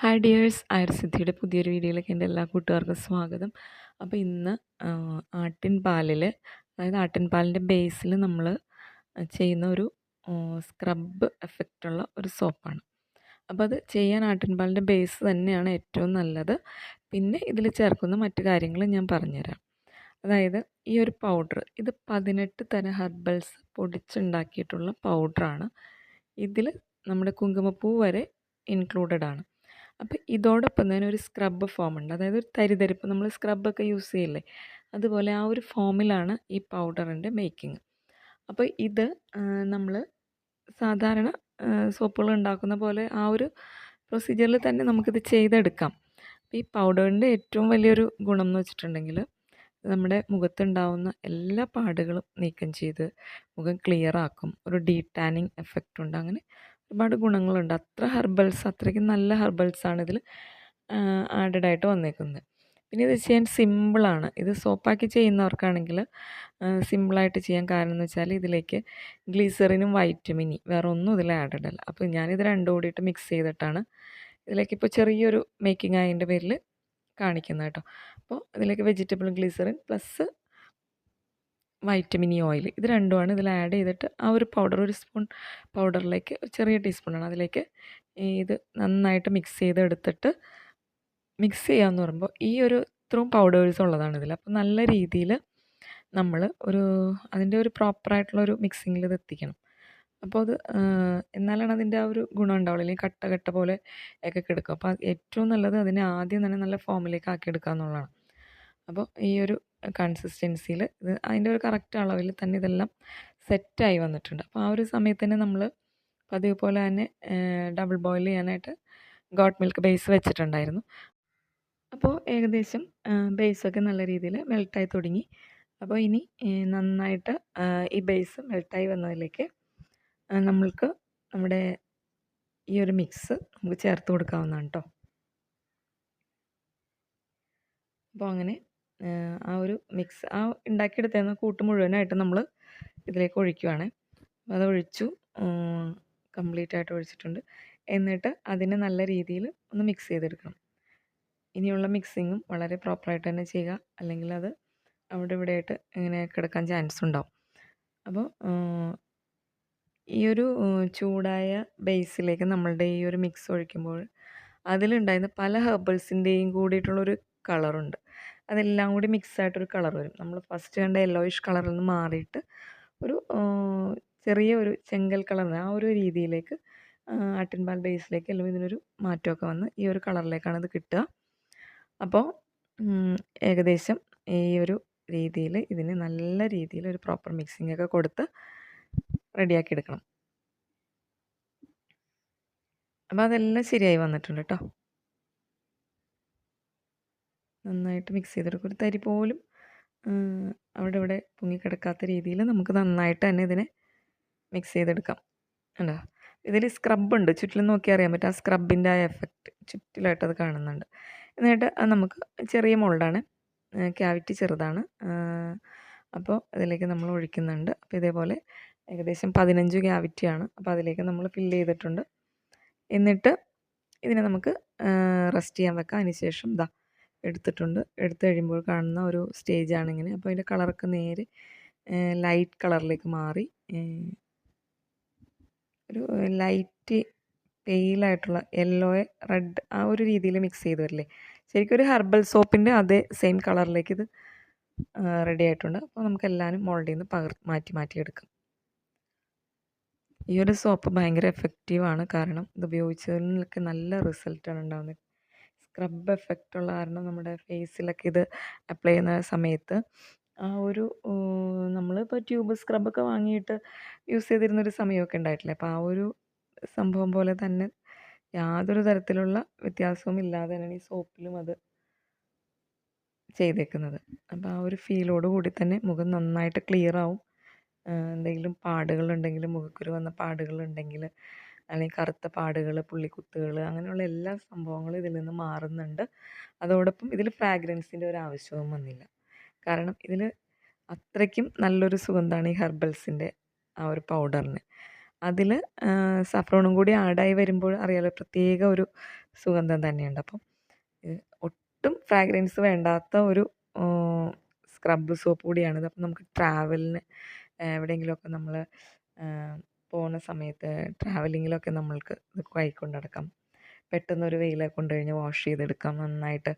Hi dears ആയുർസിദ്ധിയുടെ പുതിയൊരു വീഡിയോയിലേക്ക് എന്റെ എല്ലാ കൂട്ടുകാർക്കും സ്വാഗതം. അപ്പോൾ ഇന്ന് ആട്ടിൻ പാലിൽ അതായത് ആട്ടിൻ പാലിന്റെ ബേസിൽ നമ്മൾ ചെയ്യുന്ന ഒരു സ്ക്രബ് എഫക്റ്റുള്ള ഒരു സോപ്പാണ് അപ്പോൾ അത് ചെയ്യാൻ ആട്ടിൻ പാലിന്റെ ബേസ് തന്നെയാണ് ഏറ്റവും നല്ലത്. പിന്നെ ഇതിൽ ചേർക്കുന്ന മറ്റു കാര്യങ്ങൾ ഞാൻ പറഞ്ഞുതരാം. അതായത് ഈ ഒരു പൗഡർ ഇത് പതിനെട്ട് തരം ഹെർബൽസ് പൊടിച്ചുണ്ടാക്കിയിട്ടുള്ള പൗഡറാണ് ഇതിൽ നമ്മുടെ കുങ്കുമപ്പൂ വരെ ഇൻക്ലൂഡഡ് ആണ്. അപ്പോൾ ഇതോടൊപ്പം തന്നെ ഒരു സ്ക്രബ് ഫോം ഉണ്ട്. അതായത് ഒരു തരിതരിപ്പ് നമ്മൾ സ്ക്രബൊക്കെ യൂസ് ചെയ്യില്ലേ? അതുപോലെ ആ ഒരു ഫോമിലാണ് ഈ പൗഡറിന്റെ മേക്കിംഗ് അപ്പോൾ ഇത് നമ്മൾ സാധാരണ സോപ്പുകൾ ഉണ്ടാക്കുന്ന പോലെ ആ ഒരു പ്രൊസീജിയറിൽ തന്നെ നമുക്കിത് ചെയ്തെടുക്കാം. ഈ പൗഡറിന്റെ ഏറ്റവും വലിയൊരു ഗുണം എന്ന് വെച്ചിട്ടുണ്ടെങ്കിൽ നമ്മുടെ മുഖത്തുണ്ടാവുന്ന എല്ലാ പാടുകളും നീക്കം ചെയ്ത് മുഖം ക്ലിയർ ആക്കും. ഒരു ഡീ ടാനിങ് എഫക്റ്റ് ഉണ്ട്. അങ്ങനെ ഒരുപാട് ഗുണങ്ങളുണ്ട്. അത്ര ഹെർബൽസ് അത്രയ്ക്ക് നല്ല ഹെർബൽസാണ് ഇതിൽ ആഡഡ് ആയിട്ട് വന്നേക്കുന്നത്. പിന്നെ ഇത് ചെയ്യാൻ സിമ്പിളാണ് ഇത് സോപ്പാക്കി ചെയ്യുന്നവർക്കാണെങ്കിൽ സിമ്പിളായിട്ട് ചെയ്യാൻ കാരണം എന്ന് വെച്ചാൽ ഇതിലേക്ക് ഗ്ലീസറിനും വൈറ്റമിനി വേറെ ഒന്നും ഇതിൽ ആഡഡ് അല്ല. അപ്പോൾ ഞാനിത് രണ്ടും കൂടിയിട്ട് മിക്സ് ചെയ്തിട്ടാണ് ഇതിലേക്ക് ഇപ്പോൾ ചെറിയൊരു മേക്കിംഗ് ആയതിന്റെ പേരിൽ കാണിക്കുന്നത് കേട്ടോ. അപ്പോൾ ഇതിലേക്ക് vegetable glycerin plus vitamin E oil ഇത് രണ്ടുമാണ് ഇതിൽ ആഡ് ചെയ്തിട്ട് ആ ഒരു പൗഡർ ഒരു സ്പൂൺ പൗഡറിലേക്ക് ചെറിയ ടീസ്പൂണാണ് അതിലേക്ക് ഇത് നന്നായിട്ട് മിക്സ് ചെയ്തെടുത്തിട്ട് മിക്സ് ചെയ്യാമെന്ന് പറയുമ്പോൾ ഈ ഒരു ഇത്രയും പൗഡേഴ്സ് ഉള്ളതാണ് ഇതിൽ. അപ്പോൾ നല്ല രീതിയിൽ നമ്മൾ ഒരു അതിന്റെ ഒരു പ്രോപ്പറായിട്ടുള്ള ഒരു മിക്സിങ്ങിൽ ഇത് എത്തിക്കണം. അപ്പോൾ അത് എന്നാലാണ് അതിന്റെ ആ ഒരു ഗുണം ഉണ്ടാവുള്ളൂ. അല്ലെങ്കിൽ കട്ട കട്ട പോലെ ഒക്കെ കിടക്കും. അപ്പോൾ ഏറ്റവും നല്ലത് അതിനെ ആദ്യം തന്നെ നല്ല ഫോമിലേക്ക് ആക്കി എടുക്കുക എന്നുള്ളതാണ്. അപ്പോൾ ഈ ഒരു കൺസിസ്റ്റൻസിയിൽ ഇത് അതിന്റെ ഒരു കറക്റ്റ് അളവിൽ തന്നെ ഇതെല്ലാം സെറ്റായി വന്നിട്ടുണ്ട്. അപ്പോൾ ആ ഒരു സമയത്ത് തന്നെ നമ്മൾ പതിവ് പോലെ തന്നെ ഡബിൾ ബോയിൽ ചെയ്യാനായിട്ട് ഗോട്ട് മിൽക്ക് ബേസ് വെച്ചിട്ടുണ്ടായിരുന്നു. അപ്പോൾ ഏകദേശം ബേസൊക്കെ നല്ല രീതിയിൽ മെൽട്ടായി തുടങ്ങി. അപ്പോൾ ഇനി നന്നായിട്ട് ഈ ബേസ് മെൽട്ടായി വന്നതിലേക്ക് നമ്മൾക്ക് നമ്മുടെ ഈ ഒരു മിക്സ് നമുക്ക് ചേർത്ത് കൊടുക്കാവുന്നതാണ് കേട്ടോ അപ്പോൾ അങ്ങനെ ആ ഒരു മിക്സ് ആ ഉണ്ടാക്കിയെടുത്തേന്ന് കൂട്ട് മുഴുവനായിട്ട് നമ്മൾ ഇതിലേക്ക് ഒഴിക്കുവാണ്. അത് ഒഴിച്ചു കംപ്ലീറ്റ് ആയിട്ട് ഒഴിച്ചിട്ടുണ്ട്. എന്നിട്ട് അതിനെ നല്ല രീതിയിൽ ഒന്ന് മിക്സ് ചെയ്തെടുക്കണം. ഇനിയുള്ള മിക്സിങ്ങും വളരെ പ്രോപ്പറായിട്ട് തന്നെ ചെയ്യുക. അല്ലെങ്കിൽ അത് അവിടെ ഇവിടെ ആയിട്ട് ഇങ്ങനെ കിടക്കാൻ ചാൻസ് ഉണ്ടാവും. അപ്പോൾ ഈ ഒരു ചൂടായ ബേസിലേക്ക് നമ്മളുടെ ഈ ഒരു മിക്സ് ഒഴിക്കുമ്പോൾ അതിലുണ്ടായിരുന്ന പല ഹെർബൽസിന്റെയും കൂടിയിട്ടുള്ളൊരു കളറുണ്ട് അതെല്ലാം കൂടി മിക്സായിട്ടൊരു കളർ വരും. നമ്മൾ ഫസ്റ്റ് കണ്ട യെല്ലോയിഷ് കളറിൽ നിന്ന് മാറിയിട്ട് ഒരു ചെറിയ ഒരു ചെങ്കൽ കളർ ആ ഒരു രീതിയിലേക്ക് ആട്ടിൻപാൽ ബേസിലേക്ക് അല്ലെങ്കിൽ ഇതിനൊരു മാറ്റമൊക്കെ വന്ന് ഈ ഒരു കളറിലേക്കാണ് ഇത് കിട്ടുക. അപ്പോൾ ഏകദേശം ഈ ഒരു രീതിയിൽ ഇതിന് നല്ല രീതിയിൽ ഒരു പ്രോപ്പർ മിക്സിംഗ് ഒക്കെ കൊടുത്ത് റെഡിയാക്കി എടുക്കണം. അപ്പോൾ അതെല്ലാം ശരിയായി വന്നിട്ടുണ്ട് കേട്ടോ. നന്നായിട്ട് മിക്സ് ചെയ്തെടുക്കും. ഒരു തരി പോലും അവിടെ ഇവിടെ പൊങ്ങിക്കിടക്കാത്ത രീതിയിൽ നമുക്ക് നന്നായിട്ട് തന്നെ ഇതിനെ മിക്സ് ചെയ്തെടുക്കാം. ഉണ്ടോ ഇതിൽ സ്ക്രബ് ഉണ്ട്. ചുറ്റിലും നോക്കി അറിയാൻ പറ്റും. ആ സ്ക്രബിന്റെ ആ എഫക്റ്റ് ചുറ്റിലായിട്ട് അത് കാണുന്നുണ്ട്. എന്നിട്ട് അത് നമുക്ക് ചെറിയ മോൾഡാണ് ക്യാവിറ്റി ചെറുതാണ്. അപ്പോൾ അതിലേക്ക് നമ്മൾ ഒഴിക്കുന്നുണ്ട്. അപ്പോൾ ഇതേപോലെ ഏകദേശം പതിനഞ്ച് ക്യാവിറ്റിയാണ് അപ്പോൾ അതിലേക്ക് നമ്മൾ ഫില്ല് ചെയ്തിട്ടുണ്ട്. എന്നിട്ട് ഇതിനെ നമുക്ക് റെസ്റ്റ് ചെയ്യാൻ വെക്കാം. അതിനുശേഷം ഇതാ എടുത്തിട്ടുണ്ട്. എടുത്തു കഴിയുമ്പോൾ കാണുന്ന ഒരു സ്റ്റേജാണ് ഇങ്ങനെ. അപ്പോൾ അതിന്റെ കളറൊക്കെ നേരെ ലൈറ്റ് കളറിലേക്ക് മാറി. ഒരു ലൈറ്റ് പെയിലായിട്ടുള്ള യെല്ലോ റെഡ് ആ ഒരു രീതിയിൽ മിക്സ് ചെയ്ത് വരില്ലേ. ശരിക്കും ഒരു ഹെർബൽ സോപ്പിന്റെ അതേ സെയിം കളറിലേക്ക് ഇത് റെഡി ആയിട്ടുണ്ട്. അപ്പോൾ നമുക്ക് എല്ലാവരും മോൾഡിൽ നിന്ന് പകർ മാറ്റി മാറ്റി എടുക്കാം ഈ ഒരു സോപ്പ് ഭയങ്കര എഫക്റ്റീവാണ് കാരണം ഇത് ഉപയോഗിച്ചതിൽ നിന്നൊക്കെ നല്ല റിസൾട്ടാണ് ഉണ്ടാകുന്നത് സ്ക്രബ് എഫക്റ്റ് ഉള്ള കാരണം നമ്മുടെ ഫേസിലൊക്കെ ഇത് അപ്ലൈ ചെയ്യുന്ന സമയത്ത്. ആ ഒരു നമ്മളിപ്പോൾ ട്യൂബ് സ്ക്രബൊക്കെ വാങ്ങിയിട്ട് യൂസ് ചെയ്തിരുന്നൊരു സമയമൊക്കെ ഉണ്ടായിട്ടില്ലേ? അപ്പോൾ ആ ഒരു സംഭവം പോലെ തന്നെ യാതൊരു തരത്തിലുള്ള വ്യത്യാസവും ഇല്ലാതെ തന്നെയാണ് ഈ സോപ്പിലും അത് ചെയ്തേക്കുന്നത്. അപ്പോൾ ആ ഒരു ഫീലോട് കൂടി തന്നെ മുഖം നന്നായിട്ട് ക്ലിയർ ആവും. എന്തെങ്കിലും പാടുകളുണ്ടെങ്കിൽ മുഖക്കുരു വന്ന പാടുകളുണ്ടെങ്കിൽ അല്ലെങ്കിൽ കറുത്ത പാടുകൾ പുള്ളിക്കുത്തുകൾ അങ്ങനെയുള്ള എല്ലാ സംഭവങ്ങളും ഇതിൽ നിന്ന് മാറുന്നുണ്ട്. അതോടൊപ്പം ഇതിൽ ഫ്രാഗ്രൻസിന്റെ ഒരു ആവശ്യവും വന്നില്ല. കാരണം ഇതിൽ അത്രയ്ക്കും നല്ലൊരു സുഗന്ധമാണ് ഈ ഹെർബൽസിന്റെ ആ ഒരു പൗഡറിന് അതിൽ സഫ്രോണും കൂടി ആഡായി വരുമ്പോൾ അറിയാലോ പ്രത്യേക ഒരു സുഗന്ധം തന്നെയുണ്ട്. അപ്പം ഒട്ടും ഫ്രാഗ്രൻസ് വേണ്ടാത്ത ഒരു സ്ക്രബ് സോപ്പ് കൂടിയാണിത് അപ്പം നമുക്ക് ട്രാവലിന് എവിടെയെങ്കിലുമൊക്കെ നമ്മൾ പോകുന്ന സമയത്ത് ട്രാവലിങ്ങിലൊക്കെ നമ്മൾക്ക് ഇത് കൈക്കൊണ്ട് നടക്കാം പെട്ടെന്നൊരു വെയിലൊക്കെ കൊണ്ട് കഴിഞ്ഞ് വാഷ് ചെയ്തെടുക്കാം. നന്നായിട്ട്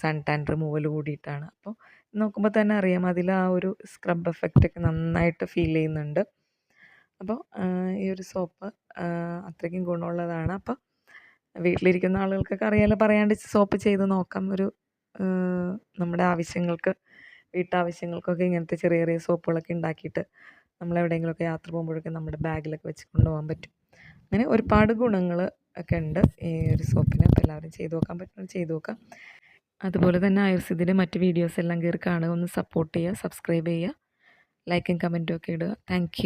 സൺ ടാൻ റിമൂവൽ കൂടിയിട്ടാണ്. അപ്പോൾ നോക്കുമ്പോൾ തന്നെ അറിയാം അതിൽ ആ ഒരു സ്ക്രബ് എഫക്റ്റ് ഒക്കെ നന്നായിട്ട് ഫീൽ ചെയ്യുന്നുണ്ട്. അപ്പോൾ ഈ ഒരു സോപ്പ് അത്രയ്ക്കും ഗുണമുള്ളതാണ്. അപ്പോൾ വീട്ടിലിരിക്കുന്ന ആളുകൾക്കൊക്കെ അറിയാലോ പറയാണ്ട് സോപ്പ് ചെയ്ത് നോക്കാം. ഒരു നമ്മുടെ ആവശ്യങ്ങൾക്ക് വീട്ടാവശ്യങ്ങൾക്കൊക്കെ ഇങ്ങനത്തെ ചെറിയ ചെറിയ സോപ്പുകളൊക്കെ ഉണ്ടാക്കിയിട്ട് നമ്മൾ എവിടെയെങ്കിലുമൊക്കെ യാത്ര പോകുമ്പോഴൊക്കെ നമ്മുടെ ബാഗിലൊക്കെ വെച്ച് കൊണ്ടുപോകാൻ പറ്റും. അങ്ങനെ ഒരുപാട് ഗുണങ്ങൾ ഒക്കെ ഉണ്ട്. ഈ ഒരു സോപ്പിന് അപ്പോൾ എല്ലാവരും ചെയ്ത് നോക്കാൻ പറ്റുന്നത് ചെയ്ത് നോക്കാം. അതുപോലെ തന്നെ ആയുർസിദിന്റെ മറ്റ് വീഡിയോസ് എല്ലാം കയറി കാണുക. ഒന്ന് സപ്പോർട്ട് ചെയ്യുക സബ്സ്ക്രൈബ് ചെയ്യുക ലൈക്കും കമന്റും ഒക്കെ ഇടുക. താങ്ക്